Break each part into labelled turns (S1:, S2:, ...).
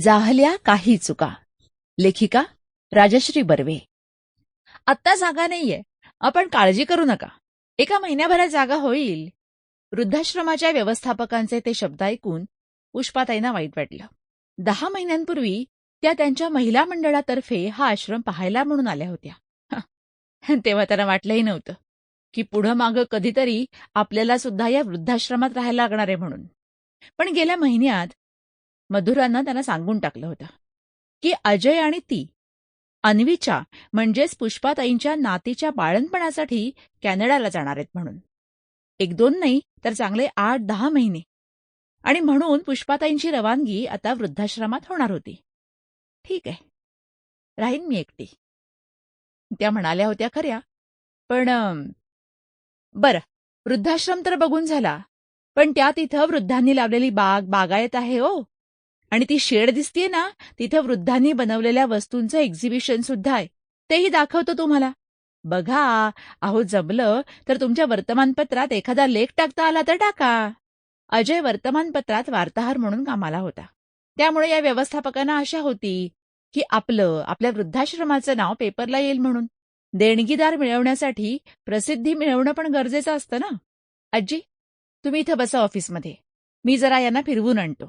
S1: जाहल्या काही चुका. लेखिका राजश्री बर्वे. आत्ता जागा नाहीये. आपण काळजी करू नका. एका महिन्याभरात जागा होईल. वृद्धाश्रमाच्या व्यवस्थापकांचे ते शब्द ऐकून पुष्पाताईंना वाईट वाटलं. दहा महिन्यांपूर्वी त्या त्यांच्या महिला मंडळातर्फे हा आश्रम पाहायला म्हणून आल्या होत्या. तेव्हा त्यांना वाटलंही नव्हतं की पुढं मागं कधीतरी आपल्याला सुद्धा या वृद्धाश्रमात राहायला लागणार आहे म्हणून. पण गेल्या महिन्यात मधुरानं त्यांना सांगून टाकलं होतं. की अजय आणि ती अन्वीच्या म्हणजेच पुष्पाताईंच्या नातीच्या बाळणपणासाठी कॅनडाला जाणार आहेत म्हणून. एक दोन नाही तर चांगले आठ दहा महिने. आणि म्हणून पुष्पाताईंची रवानगी आता वृद्धाश्रमात होणार होती. ठीक आहे. राहीन मी एकटी. त्या म्हणाल्या होत्या खऱ्या. पण बरं वृद्धाश्रम तर बघून झाला. पण त्या तिथं वृद्धांनी लावलेली बाग बागायत आहे हो. आणि ती शेड दिसतीये ना तिथं वृद्धांनी बनवलेल्या वस्तूंचं एक्झिबिशन सुद्धा आहे. तेही दाखवतो तुम्हाला. बघा अहो जमलं तर तुमच्या वर्तमानपत्रात एखादा लेख टाकता आला तर टाका. अजय वर्तमानपत्रात वार्ताहर म्हणून कामाला होता. त्यामुळे या व्यवस्थापकांना आशा होती की आपलं आपल्या वृद्धाश्रमाचं नाव पेपरला येईल म्हणून. देणगीदार मिळवण्यासाठी प्रसिद्धी मिळवणं पण गरजेचं असतं ना. आजी तुम्ही इथं बसा ऑफिसमध्ये मी जरा यांना फिरवून आणतो.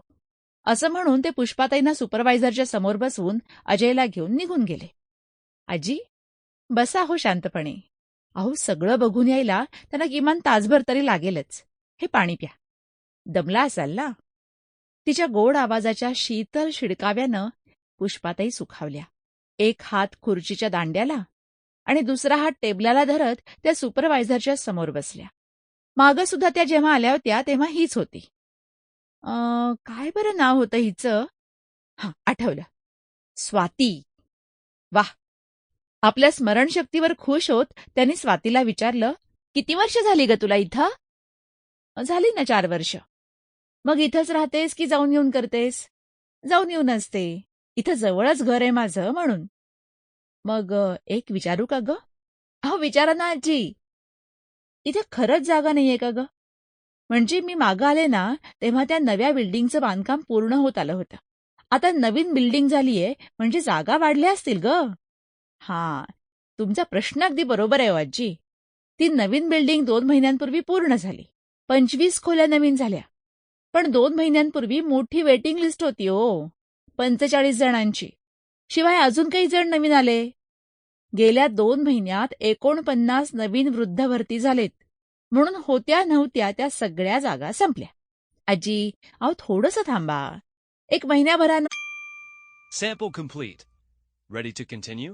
S1: असं म्हणून ते पुष्पाताईंना सुपरवायझरच्या समोर बसवून अजयला घेऊन निघून गेले. आजी बसा हो शांतपणे. अहो सगळं बघून यायला त्यांना किमान तासभर तरी लागेलच. हे पाणी प्या. दमला असाल ना? तिच्या गोड आवाजाच्या शीतल शिडकाव्यानं पुष्पाताई सुखावल्या. एक हात खुर्चीच्या दांड्याला आणि दुसरा हात टेबलाला धरत त्या सुपरवायझरच्या समोर बसल्या. मागं सुद्धा त्या जेव्हा आल्या होत्या तेव्हा हीच होती. अं, काय बरं नाव होतं हिचं? हा आठवलं. स्वाती. वाह! आपल्या स्मरणशक्तीवर खुश होत त्यांनी स्वातीला विचारलं किती वर्ष झाली ग तुला इथं? झाली ना चार वर्ष. मग इथंच राहतेस की जाऊन येऊन करतेस? जाऊन येऊन असते इथं जवळच घर आहे माझं म्हणून. मग अ, एक विचारू का ग? अहो विचारा ना आजी. इथे खरंच जागा नाहीये का ग? म्हणजे मी मागं आले ना तेव्हा त्या नव्या बिल्डिंगचं बांधकाम पूर्ण होत आलं होतं. आता नवीन बिल्डिंग झालीये म्हणजे जागा वाढल्या असतील ग. हा तुमचा प्रश्न अगदी बरोबर आहे हो आजी ती नवीन बिल्डिंग दोन महिन्यांपूर्वी पूर्ण झाली. पंचवीस खोल्या नवीन झाल्या. पण दोन महिन्यांपूर्वी मोठी वेटिंग लिस्ट होती हो पंचेचाळीस जणांची. शिवाय अजून काही जण नवीन आले. गेल्या दोन महिन्यात एकोणपन्नास नवीन वृद्ध भरती झालेत. म्हणून होत्या नव्हत्या त्या सगळ्या जागा संपल्या आजी अहो थोडंसं थांबा एक महिन्याभरानं
S2: Sample complete. Ready to continue?